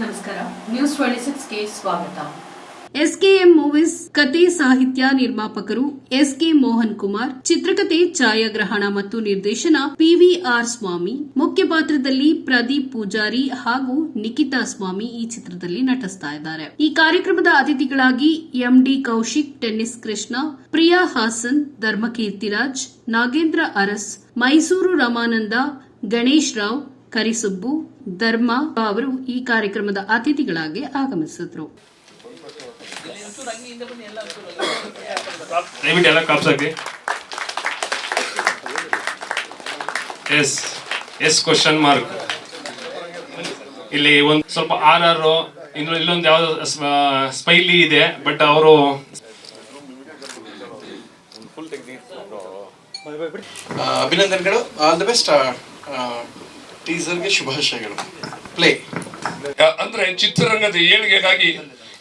ನಮಸ್ಕಾರ. News twenty ಸಿಕ್ಸ್ಗೆ ಸ್ವಾಗತ. SKM movies ಕತೆ ಸಾಹಿತ್ಯ ನಿರ್ಮಾಪಕರು ಎಸ್ಕೆ ಮೋಹನ್ ಕುಮಾರ್ ಚಿತ್ರಕಥೆ ಛಾಯಾಗ್ರಹಣ ಮತ್ತು ನಿರ್ದೇಶನ ಪಿವಿಆರ್ ಸ್ವಾಮಿ, ಮುಖ್ಯ ಪಾತ್ರದಲ್ಲಿ ಪ್ರದೀಪ್ ಪೂಜಾರಿ ಹಾಗೂ ನಿಖಿತಾ ಸ್ವಾಮಿ ಈ ಚಿತ್ರದಲ್ಲಿ ನಟಿಸ್ತಾ ಇದ್ದಾರೆ. ಈ ಕಾರ್ಯಕ್ರಮದ ಅತಿಥಿಗಳಾಗಿ M D Kaushik, tennis Krishna, Priya Hassan Dharmakeertiraj Nagendra Aras, Mysore Ramananda, Ganesh Rao, Karisubbu Dharma ಅವರು ಈ ಕಾರ್ಯಕ್ರಮದ ಅತಿಥಿಗಳಾಗಿ ಆಗಮಿಸಿದ್ರು. ಎಲ್ಲ caps S S question mark ಇಲ್ಲಿ ಒಂದು ಸ್ವಲ್ಪ ಆರ್ ಆರ್ ಇನ್ನು ಇಲ್ಲೊಂದು ಯಾವ್ದು ಸ್ಪೈಲಿ ಇದೆ ಬಟ್ ಅವರು ಅಭಿನಂದನೆಗಳು ಆಲ್ ದ ಬೆಸ್ಟ್ ಟೀಸರ್ಗೆ ಶುಭಾಶಯಗಳು. ಪ್ಲೇ ಅಂದ್ರೆ ಚಿತ್ರರಂಗದ ಏಳಿಗೆಗಾಗಿ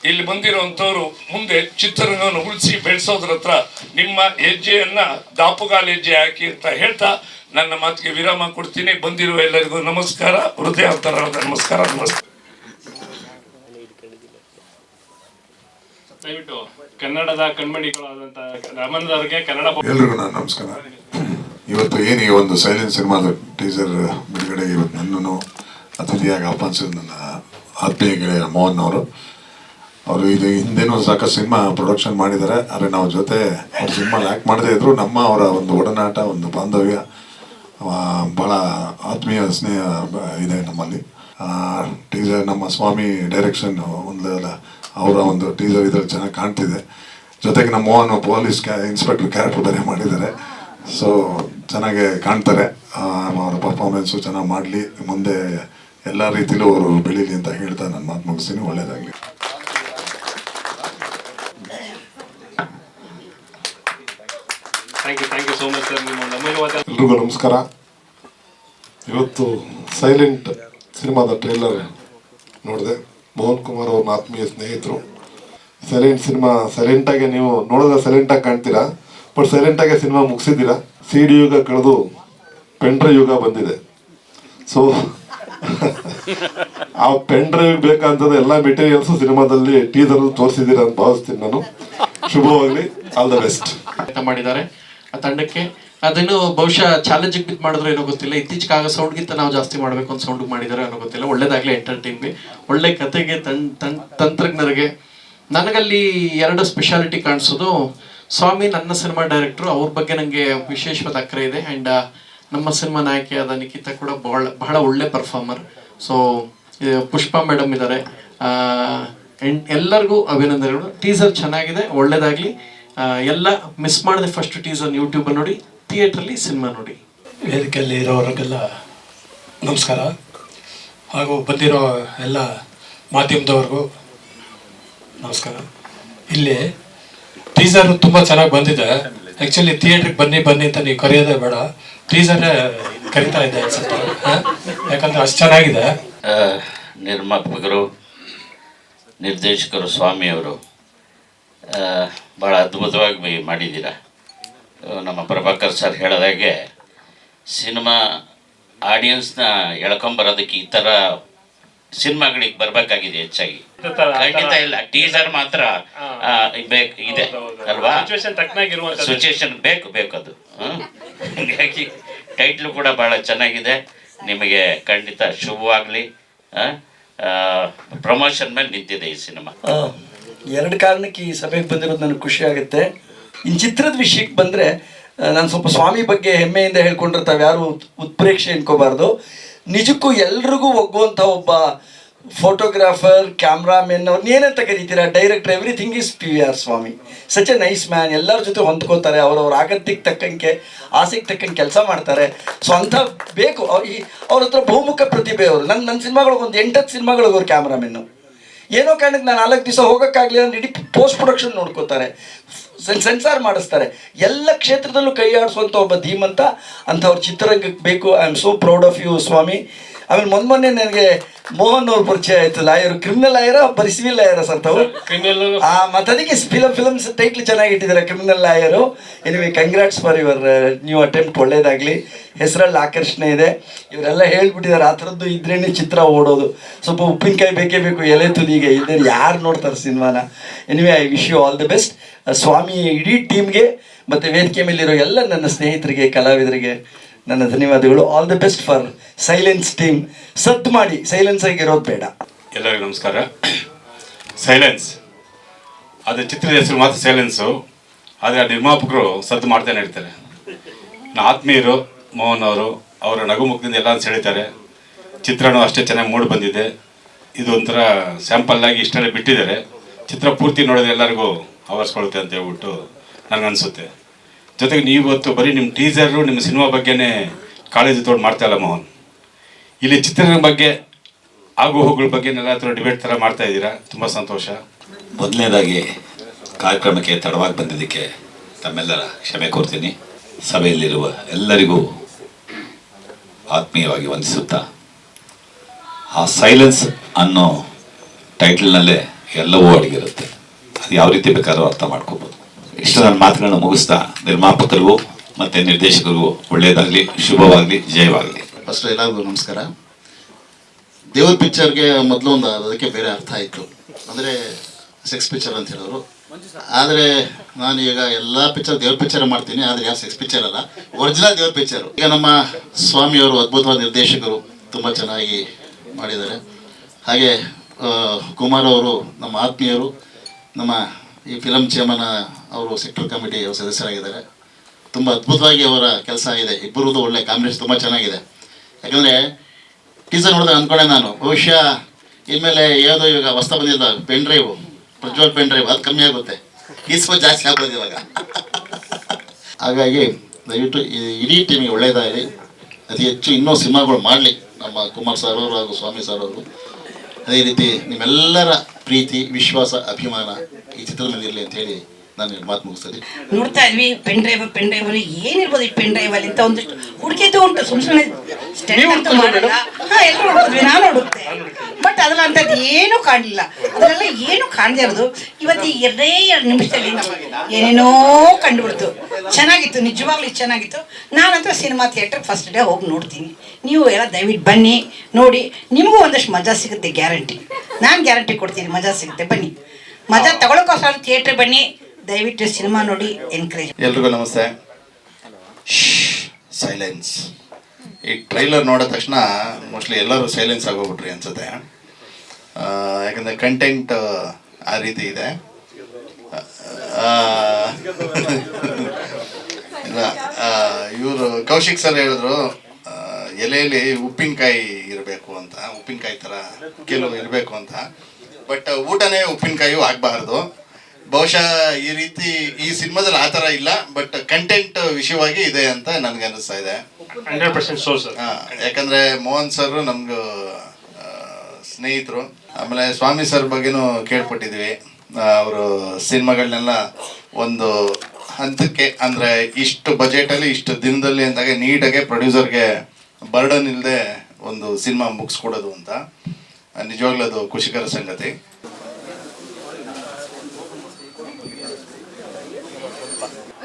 ಇಲ್ಲಿ ಬಂದಿರುವಂತವರು ಮುಂದೆ ಚಿತ್ರರಂಗವನ್ನು ಉಳಿಸಿ ಬೆಳೆಸೋದ್ರ ಹತ್ರ ನಿಮ್ಮ ಹೆಜ್ಜೆಯನ್ನ ದಾಪುಗಾಲ ಹೆಜ್ಜೆ ಹಾಕಿ ಅಂತ ಹೇಳ್ತಾ ನನ್ನ ಮಾತಿಗೆ ವಿರಾಮ ಕೊಡ್ತೀನಿ. ಬಂದಿರುವ ಎಲ್ಲರಿಗೂ ನಮಸ್ಕಾರ. ಹೃದಯಾಂತರವಾದ ನಮಸ್ಕಾರ. ನಮಸ್ಕಾರ ದಯವಿಟ್ಟು ಕನ್ನಡದ ಕಣ್ಮಣಿಗಳಾದಂತ ಅವರಿಗೆ ಕನ್ನಡ ಎಲ್ರಿಗೂ ನಾನು ನಮಸ್ಕಾರ. ಇವತ್ತು ಏನು ಈ ಒಂದು ಸೈಲೆಂಟ್ ಸಿನಿಮಾದ ಟೀಸರ್ ಬಿಡುಗಡೆ ಇವತ್ತು ನನ್ನನ್ನು ಅತಿಥಿಯಾಗಿ ಆಹ್ವಾನಿಸಿದ ನನ್ನ ಆತ್ಮೀಯ ಗೆಳೆಯ ಮೋಹನ್ ಅವರು. ಅವರು ಇದು ಹಿಂದೇನೂ ಸಾಕಷ್ಟು ಸಿನಿಮಾ ಪ್ರೊಡಕ್ಷನ್ ಮಾಡಿದ್ದಾರೆ. ಆದರೆ ನಾವು ಜೊತೆ ಅವ್ರ ಸಿನಿಮಾ ಲ್ಯಾಕ್ ಮಾಡದೇ ಇದ್ರು ನಮ್ಮ ಅವರ ಒಂದು ಒಡನಾಟ, ಒಂದು ಬಾಂಧವ್ಯ ಭಾಳ ಆತ್ಮೀಯ ಸ್ನೇಹ ಇದೆ ನಮ್ಮಲ್ಲಿ. ಟೀಸರ್ ನಮ್ಮ ಸ್ವಾಮಿ ಡೈರೆಕ್ಷನ್ ಒಂದು ಅವರ ಒಂದು ಟೀಸರ್ ಇದರಲ್ಲಿ ಚೆನ್ನಾಗಿ ಕಾಣ್ತಿದೆ. ಜೊತೆಗೆ ನಮ್ಮ ಮೋಹನ್ ಪೊಲೀಸ್ ಕ್ಯಾ ಇನ್ಸ್ಪೆಕ್ಟರ್ ಕ್ಯಾರೆಕ್ಟರ್ ಬೇರೆ ಮಾಡಿದ್ದಾರೆ. ಸೊ ಚೆನ್ನಾಗಿ ಕಾಣ್ತಾರೆ. ಅವರ ಪರ್ಫಾರ್ಮೆನ್ಸು ಚೆನ್ನಾಗಿ ಮಾಡಲಿ. ಮುಂದೆ ಎಲ್ಲ ರೀತಿಯಲ್ಲೂ ಅವರು ಬೆಳೀಲಿ ಅಂತ ಹೇಳ್ತಾ ನನ್ನ ಮಾತು ಮುಗಿಸ್ತೀನಿ. ಒಳ್ಳೇದಾಗಲಿ. ಎಲ್ರಿಗೂ ನಮಸ್ಕಾರ. ಇವತ್ತು ಸೈಲೆಂಟ್ ಸಿನಿಮಾದ ಟ್ರೇಲರ್ ನೋಡಿದೆ. ಮೋಹನ್ ಕುಮಾರ್ ಅವ್ರನ್ನ ಆತ್ಮೀಯ ಸ್ನೇಹಿತರು. ಸೈಲೆಂಟ್ ಸಿನಿಮಾ ಸೈಲೆಂಟಾಗೆ ನೀವು ನೋಡಿದ್ರೆ ಸೈಲೆಂಟಾಗಿ ಕಾಣ್ತೀರಾ ಬಟ್ ಸೈಲೆಂಟಾಗೆ ಸಿನಿಮಾ ಮುಗಿಸಿದ್ದೀರಾ? ಸಿ ಡಿ ಯುಗ ಕಳೆದು ಪೆಂಡ್ರ ಯುಗ ಬಂದಿದೆ. ಸೊ ಆ ಪೆಂಡ್ರ ಡ್ರೈವ್ ಬೇಕಂತದ ಎಲ್ಲ ಮೆಟೀರಿಯಲ್ಸ್ ಸಿನಿಮಾದಲ್ಲಿ ಟೀಸರ್ ತೋರಿಸಿದ್ದೀರ ಅಂತ ಭಾವಿಸ್ತೀನಿ ನಾನು. ಶುಭವಾಗಲಿ. ಆಲ್ ದ ಬೆಸ್ಟ್ ಮಾಡಿದ್ದಾರೆ. ಆ ತಂಡಕ್ಕೆ ಅದೇನು ಬಹುಶಃ ಚಾಲೆಂಜಿಂಗ್ ಬಿದ್ದು ಮಾಡಿದ್ರೆ ಏನೋ ಗೊತ್ತಿಲ್ಲ. ಇತ್ತೀಚೆಗೆ ಸೌಂಡ್ಗಿಂತ ನಾವು ಜಾಸ್ತಿ ಮಾಡಬೇಕು ಅಂತ ಸೌಂಡ್ ಮಾಡಿದ್ದಾರೆ ಏನೋ ಗೊತ್ತಿಲ್ಲ. ಒಳ್ಳೇದಾಗ್ಲಿ ಎಂಟರ್ಟೈನ್ಗೆ ಒಳ್ಳೆ ಕತೆಗೆ ತಂತ್ರಜ್ಞರಿಗೆ. ನನಗಲ್ಲಿ ಎರಡು ಸ್ಪೆಷಾಲಿಟಿ ಕಾಣಿಸೋದು ಸ್ವಾಮಿ, ನನ್ನ ಸಿನಿಮಾ ಡೈರೆಕ್ಟ್ರು, ಅವ್ರ ಬಗ್ಗೆ ನನಗೆ ವಿಶೇಷವಾದ ಅಕ್ರೆ ಇದೆ. ಆ್ಯಂಡ್ ನಮ್ಮ ಸಿನಿಮಾ ನಾಯಕಿಯಾದ ನಿಖಿತಾ ಕೂಡ ಬಹಳ ಬಹಳ ಒಳ್ಳೆ ಪರ್ಫಾರ್ಮರ್ ಸೊ ಪುಷ್ಪಾ ಮೇಡಮ್ ಇದ್ದಾರೆ ಎಲ್ಲರಿಗೂ ಅಭಿನಂದನೆಗಳು. ಟೀಸರ್ ಚೆನ್ನಾಗಿದೆ, ಒಳ್ಳೇದಾಗ್ಲಿ. ಎಲ್ಲ ಮಿಸ್ ಮಾಡಿದೆ ಫಸ್ಟ್ ಟೀಸರ್ ಯೂಟ್ಯೂಬ್ ನೋಡಿ ಥಿಯೇಟ್ರಲ್ಲಿ ಸಿನಿಮಾ ನೋಡಿ. ವೇದಿಕೆಯಲ್ಲಿ ಇರೋರಿಗೆಲ್ಲ ನಮಸ್ಕಾರ. ಹಾಗೂ ಬಂದಿರೋ ಎಲ್ಲ ಮಾಧ್ಯಮದವ್ರಿಗೂ ನಮಸ್ಕಾರ. ಇಲ್ಲಿ ಟೀಸರ್ ತುಂಬ ಚೆನ್ನಾಗಿ ಬಂದಿದೆ. ಆಕ್ಚುಲಿ ಥಿಯೇಟ್ರಿಗೆ ಬನ್ನಿ ಬನ್ನಿ ಅಂತ ನೀವು ಕರೆಯೋದೇ ಬೇಡ. ಟೀಸರ್ ಕರಿತಾ ಇದೆ ಅನ್ಸುತ್ತೆ. ಯಾಕಂದ್ರೆ ಅಷ್ಟು ಚೆನ್ನಾಗಿದೆ. ನಿರ್ಮಾಪಕರು, ನಿರ್ದೇಶಕರು, ಸ್ವಾಮಿಯವರು ಭಾಳ ಅದ್ಭುತವಾಗಿ ಮಾಡಿದ್ದೀರ. ನಮ್ಮ ಪ್ರಭಾಕರ್ ಸರ್ ಹೇಳಿದಾಗೆ ಸಿನಿಮಾ ಆಡಿಯನ್ಸ್ನ ಎಳ್ಕೊಂಬರೋದಕ್ಕೆ ಈ ಥರ ಸಿನಿಮಾಗಳಿಗೆ ಬರ್ಬೇಕಾಗಿದೆ ಹೆಚ್ಚಾಗಿ. ಖಂಡಿತ ಇಲ್ಲ ಟೀಸರ್ ಮಾತ್ರ ಬೇಕು ಇದೆ ಅಲ್ವಾ? ಸಿಚುವೇಶನ್ ಬೇಕು ಬೇಕು ಅದು ಹಾಗಾಗಿ ಟೈಟ್ಲು ಕೂಡ ಬಹಳ ಚೆನ್ನಾಗಿದೆ. ನಿಮಗೆ ಖಂಡಿತ ಶುಭವಾಗಲಿ ಪ್ರಮೋಷನ್ ಮೇಲೆ ನಿಂತಿದೆ ಈ ಸಿನಿಮಾ. ಎರಡು ಕಾರಣಕ್ಕೆ ಈ ಸಭೆಗೆ ಬಂದಿರೋದು ನನಗೆ ಖುಷಿ ಆಗುತ್ತೆ. ಇನ್ನು ಚಿತ್ರದ ವಿಷಯಕ್ಕೆ ಬಂದರೆ ನಾನು ಸ್ವಲ್ಪ ಸ್ವಾಮಿ ಬಗ್ಗೆ ಹೆಮ್ಮೆಯಿಂದ ಹೇಳ್ಕೊಂಡಿರ್ತಾವೆ. ಯಾರು ಉತ್ಪ್ರೇಕ್ಷೆ ಅನ್ಕೋಬಾರ್ದು ನಿಜಕ್ಕೂ ಎಲ್ರಿಗೂ ಒಗ್ಗುವಂಥ ಒಬ್ಬ ಫೋಟೋಗ್ರಾಫರ್ ಕ್ಯಾಮ್ರಾಮೆನ್ ಅವ್ರನ್ನ ಏನಂತ ಕರೀತೀರಾ director everything is P V R Swamy. Such a nice man ಎಲ್ಲರ ಜೊತೆ ಹೊಂದ್ಕೋತಾರೆ, ಅವ್ರವ್ರ ಆಗತ್ಯಕ್ಕೆ ತಕ್ಕಂಗೆ, ಆಸೆಗೆ ತಕ್ಕಂಗೆ ಕೆಲಸ ಮಾಡ್ತಾರೆ. ಸೊ ಅಂಥ ಬೇಕು. ಈ ಅವ್ರ ಹತ್ರ ಬಹುಮುಖ ಪ್ರತಿಭೆ ಅವರು. ನನ್ನ ನನ್ನ ಸಿನಿಮಾಗಳಿಗೆ ಒಂದು ಎಂಟತ್ತು ಸಿನಿಮಾಗಳಿಗೆ ಅವ್ರು ಕ್ಯಾಮ್ರಾಮೆನ್ನು ಏನೋ ಕಾರಣಕ್ಕೆ ನಾನು ನಾಲ್ಕು ದಿವಸ ಹೋಗೋಕ್ಕಾಗಲಿಲ್ಲ ಇಡೀ ಪೋಸ್ಟ್ ಪ್ರೊಡಕ್ಷನ್ ನೋಡ್ಕೋತಾರೆ. ಸೆನ್ಸಾರ್ ಮಾಡಿಸ್ತಾರೆ. ಎಲ್ಲ ಕ್ಷೇತ್ರದಲ್ಲೂ ಕೈ ಆಡಿಸುವಂಥ ಒಬ್ಬ ಧೀಮಂತ, ಅಂಥವ್ರ ಚಿತ್ರರಂಗಕ್ಕೆ ಬೇಕು. I am so proud of you Swamy. ಆಮೇಲೆ ಮೊನ್ನೆ ಮೊನ್ನೆ ನನಗೆ ಮೋಹನ್ ಅವ್ರ ಪರಿಚಯ ಆಯ್ತು. ಲಾಯರ್ ಕ್ರಿಮಿನಲ್ ಲಾಯರ್ ಬರೀ ಸಿವಿಲ್ ಲಾಯರ ಸರ್ ತಾವು. ಕ್ರಿಮಿನಲ್ ಮತ್ತೆ ಅದಕ್ಕೆ film films title ಚೆನ್ನಾಗಿಟ್ಟಿದ್ದಾರೆ criminal lawyer anyway congrats for your new attempt ಒಳ್ಳೇದಾಗ್ಲಿ. ಹೆಸರಲ್ಲಿ ಆಕರ್ಷಣೆ ಇದೆ. ಇವರೆಲ್ಲ ಹೇಳ್ಬಿಟ್ಟಿದ್ದಾರೆ ಆ ಥರದ್ದು ಇದ್ರೇನೆ ಚಿತ್ರ ಓಡೋದು. ಸ್ವಲ್ಪ ಉಪ್ಪಿನಕಾಯಿ ಬೇಕೇ ಬೇಕು ಎಲೆ ತುದಿಗೆ ಇದ್ರೆ ಯಾರು ನೋಡ್ತಾರೆ ಸಿನಿಮಾನ? Anyway I wish you all the best Swamy ಇಡೀ ಟೀಮ್ಗೆ ಮತ್ತು ವೇದಿಕೆ ಮೇಲಿರೋ ಎಲ್ಲ ನನ್ನ ಸ್ನೇಹಿತರಿಗೆ ಕಲಾವಿದರಿಗೆ ನನ್ನ ಧನ್ಯವಾದಗಳು. All the best for silence team ಸದ್ದು ಮಾಡಿ ಸೈಲೆನ್ಸ್ ಆಗಿರೋದು ಬೇಡ. ಎಲ್ಲರಿಗೂ ನಮಸ್ಕಾರ. ಸೈಲೆನ್ಸ್ ಅದು ಚಿತ್ರದ ಹೆಸರು ಮಾತ್ರ ಸೈಲೆನ್ಸು ಆದರೆ ಆ ನಿರ್ಮಾಪಕರು ಸದ್ದು ಮಾಡ್ತಾನೆ ಇರ್ತಾರೆ ನನ್ನ ಆತ್ಮೀಯರು, ಮೋಹನ್ ಅವರು, ಅವರ ನಗುಮುಖದಿಂದ ಎಲ್ಲ ಸೆಳಿತಾರೆ. ಚಿತ್ರನೂ ಅಷ್ಟೇ ಚೆನ್ನಾಗಿ ಮೂಡಿ ಬಂದಿದೆ. ಇದು ಒಂಥರ ಸ್ಯಾಂಪಲ್ಲಾಗಿ ಇಷ್ಟೆಲ್ಲ ಬಿಟ್ಟಿದ್ದಾರೆ. ಚಿತ್ರ ಪೂರ್ತಿ ನೋಡಿದ್ರೆ ಎಲ್ಲರಿಗೂ ಆವರಿಸ್ಕೊಳ್ಳುತ್ತೆ ಅಂತ ಹೇಳ್ಬಿಟ್ಟು ನನಗನ್ಸುತ್ತೆ ಜೊತೆಗೆ ನೀವು ಇವತ್ತು ಬರೀ ನಿಮ್ಮ ಟೀಸರು ನಿಮ್ಮ ಸಿನಿಮಾ ಬಗ್ಗೆನೇ ಕಾಳಜಿ ತೋಡು ಮಾಡ್ತಾ ಇಲ್ಲ ಮೋಹನ್. ಇಲ್ಲಿ ಚಿತ್ರದ ಬಗ್ಗೆ, ಆಗು ಬಗ್ಗೆ ಎಲ್ಲ ಹತ್ರ ಡಿಬೇಟ್ ಥರ ಮಾಡ್ತಾ ಇದ್ದೀರಾ? ತುಂಬ ಸಂತೋಷ. ಮೊದಲನೇದಾಗಿ ಕಾರ್ಯಕ್ರಮಕ್ಕೆ ತಡವಾಗಿ ಬಂದಿದ್ದಕ್ಕೆ ತಮ್ಮೆಲ್ಲರ ಕ್ಷಮೆ ಕೋರ್ತೀನಿ. ಸಭೆಯಲ್ಲಿರುವ ಎಲ್ಲರಿಗೂ ಆತ್ಮೀಯವಾಗಿ ವಂದಿಸುತ್ತಾ, ಆ ಸೈಲೆನ್ಸ್ ಅನ್ನೋ ಟೈಟಲ್ನಲ್ಲೇ ಎಲ್ಲವೂ ಅಡಗಿರುತ್ತೆ. ಅದು ಯಾವ ರೀತಿ ಬೇಕಾದ್ರೂ ಅರ್ಥ ಮಾಡ್ಕೋಬೋದು. ಇಷ್ಟು ನನ್ನ ಮಾತುಗಳನ್ನು ಮುಗಿಸ್ತಾ ನಿರ್ಮಾಪಕರಿಗೂ ಮತ್ತು ನಿರ್ದೇಶಕರಿಗೂ ಒಳ್ಳೆಯದಾಗಲಿ, ಶುಭವಾಗಲಿ, ಜಯವಾಗಲಿ. ಫಸ್ಟ್ ಎಲ್ಲರಿಗೂ ನಮಸ್ಕಾರ. ದೇವ್ರ ಪಿಕ್ಚರ್ಗೆ ಮೊದಲು ಒಂದು ಅದಕ್ಕೆ ಬೇರೆ ಅರ್ಥ ಇತ್ತು. ಅಂದರೆ ಸೆಕ್ಸ್ ಪಿಕ್ಚರ್ ಅಂತ ಹೇಳೋರು. ಆದರೆ ನಾನು ಈಗ ಎಲ್ಲ ಪಿಕ್ಚರ್ ದೇವ್ರ ಪಿಕ್ಚರ್ ಮಾಡ್ತೀನಿ, ಆದರೆ ಯಾವ ಸೆಕ್ಸ್ ಪಿಕ್ಚರ್ ಅಲ್ಲ ಒರಿಜಿನಲ್ ದೇವ್ರ ಪಿಕ್ಚರು ಈಗ ನಮ್ಮ ಸ್ವಾಮಿಯವರು ಅದ್ಭುತವಾದ ನಿರ್ದೇಶಕರು ತುಂಬ ಚೆನ್ನಾಗಿ ಮಾಡಿದ್ದಾರೆ. ಹಾಗೆ ಕುಮಾರ್ ಅವರು ನಮ್ಮ ಆತ್ಮೀಯರು, ನಮ್ಮ ಈ ಫಿಲಮ್ ಚೇಮನ ಅವರು ಸೆಕ್ಟರ್ ಕಮಿಟಿ ಸದಸ್ಯರಾಗಿದ್ದಾರೆ. ತುಂಬ ಅದ್ಭುತವಾಗಿ ಅವರ ಕೆಲಸ ಇದೆ. ಇಬ್ಬರದ್ದು ಒಳ್ಳೆ ಕಾಂಬಿನೇಷನ್ ತುಂಬ ಚೆನ್ನಾಗಿದೆ. ಯಾಕಂದರೆ ಟೀಸರ್ ನೋಡಿದ್ರೆ ಅಂದ್ಕೊಂಡೆ ನಾನು, ಬಹುಶಃ ಇನ್ಮೇಲೆ ಯಾವುದೋ ಇವಾಗ ವಸ್ತ ಬಂದಿಲ್ಲ pen drive Prajwal pen drive ಅದು ಕಮ್ಮಿ ಆಗುತ್ತೆ. ಈಸ್ಕೋ ಜಾಸ್ತಿ ಆಗೋದು ಇವಾಗ. ಹಾಗಾಗಿ ದಯವಿಟ್ಟು ಇಡೀ ಟೀಮಿಗೆ ಒಳ್ಳೆಯದಾಗಲಿ. ಅತಿ ಹೆಚ್ಚು ಇನ್ನೂ ಸಿನಿಮಾಗಳು ಮಾಡಲಿ. ನಮ್ಮ ಕುಮಾರ್ ಸರ್ ಅವರು ಹಾಗೂ ಸ್ವಾಮಿ ಸರ್ ಅವರು. ಅದೇ ರೀತಿ ನಿಮ್ಮೆಲ್ಲರ ಪ್ರೀತಿ, ವಿಶ್ವಾಸ, ಅಭಿಮಾನ ಈ ಚಿತ್ರದ ಅಂತ ಹೇಳಿ ನಾನು ಮಾತು ಮುಗಿಸ್ತೀನಿ. ನೋಡ್ತಾ ಇದ್ವಿ ಪೆನ್ ಡ್ರೈವ್ ಪೆನ್ ಡ್ರೈವ್ ಅಲ್ಲಿ ಏನಿರ್ಬೋದು ಈ ಪೆನ್ ಡ್ರೈವ್ ಅಲ್ಲಿ ಅಂತ ಒಂದಿಷ್ಟು ಹುಡುಕಿದ್ದು ಉಂಟು ಸುಮ್ ಸುಮ್ಮನೆ ಸ್ಟೆಂಟ್ ಅಂತ ಮಾಡಲ್ಲ ಹಾ ಎಲ್ಲರೂ ಹುಡುಕಿದ್ವಿ ನಾನು ಹುಡುಕ್ತೆ ಬಟ್ ಅದ್ರಲ್ಲಿ ಅಂತದ್ದು ಏನೂ ಕಾಣಲಿಲ್ಲ. ಅದರೆಲ್ಲ ಏನು ಕಾಣದೇ ಇರೋದು. ಇವತ್ತು ಈ ಎರಡೇ ಎರಡು ನಿಮಿಷದಲ್ಲಿ ಏನೇನೋ ಕಂಡುಬಿಡ್ತು. ಚೆನ್ನಾಗಿತ್ತು ನಿಜವಾಗ್ಲೂ ಚೆನ್ನಾಗಿತ್ತು. ನಾನಂತೂ ಸಿನಿಮಾ ಥಿಯೇಟರ್ ಫಸ್ಟ್ ಡೇ ಹೋಗಿ ನೋಡ್ತೀನಿ. ನೀವು ಎಲ್ಲ ದಯವಿಟ್ಟು ಬನ್ನಿ ನೋಡಿ. ನಿಮಗೂ ಒಂದಷ್ಟು ಮಜಾ ಸಿಗುತ್ತೆ ಗ್ಯಾರಂಟಿ. ನಾನು ಗ್ಯಾರಂಟಿ ಕೊಡ್ತೀನಿ ಮಜಾ ಸಿಗುತ್ತೆ. ಬನ್ನಿ. ಮಜಾ ತಗೊಳಕೋಸ್ಕರ ಥಿಯೇಟ್ರ್ ಬನ್ನಿ. ದಯವಿಟ್ಟು ಸಿನಿಮಾ ನೋಡಿ ಎನ್ಕರೇಜ್ ಎಲ್ರಿಗೂ ನಮಸ್ತೆ. ಸೈಲೆನ್ಸ್ ಈ ಟ್ರೈಲರ್ ನೋಡಿದ ತಕ್ಷಣ ಮೋಸ್ಟ್ಲಿ ಎಲ್ಲರೂ ಸೈಲೆನ್ಸ್ ಆಗೋಗ್ಬಿಟ್ರಿ ಅನ್ಸುತ್ತೆ. ಯಾಕಂದರೆ ಕಂಟೆಂಟ್ ಆ ರೀತಿ ಇದೆ. ಇಲ್ಲ ಇವರು ಕೌಶಿಕ್ ಸರ್ ಹೇಳಿದ್ರು ಎಲೆಯಲ್ಲಿ ಉಪ್ಪಿನಕಾಯಿ ಇರಬೇಕು ಅಂತ, ಉಪ್ಪಿನಕಾಯಿ ಥರ ಕೆಲವು ಇರಬೇಕು ಅಂತ. ಬಟ್ ಊಟನೇ ಉಪ್ಪಿನಕಾಯಿಯೂ ಆಗಬಾರ್ದು. ಬಹುಶಃ ಈ ರೀತಿ ಈ ಸಿನಿಮಾದಲ್ಲಿ ಆ ಥರ ಇಲ್ಲ ಬಟ್ ಕಂಟೆಂಟ್ ವಿಷಯವಾಗಿ ಇದೆ ಅಂತ ನನಗೆ ಅನಿಸ್ತಾ ಇದೆ. Hundred percent so sir. ಯಾಕಂದ್ರೆ ಮೋಹನ್ ಸರ್ ನಮ್ಗೆ ಸ್ನೇಹಿತರು ಆಮೇಲೆ ಸ್ವಾಮಿ ಸರ್ ಬಗ್ಗೆನೂ ಕೇಳ್ಪಟ್ಟಿದ್ವಿ ಅವರು ಸಿನಿಮಾಗಳನ್ನೆಲ್ಲ ಒಂದು ಹಂತಕ್ಕೆ ಅಂದ್ರೆ ಇಷ್ಟು ಬಜೆಟಲ್ಲಿ ಇಷ್ಟು ದಿನದಲ್ಲಿ ಅಂದಾಗ ನೀಟಾಗೆ ಪ್ರೊಡ್ಯೂಸರ್ಗೆ ಬರ್ಡನ್ ಇಲ್ಲದೆ ಒಂದು ಸಿನಿಮಾ ಮುಗಿಸ್ಕೊಡೋದು ಅಂತ. ನಿಜವಾಗ್ಲೂ ಅದು ಖುಷಿಕರ ಸಂಗತಿ.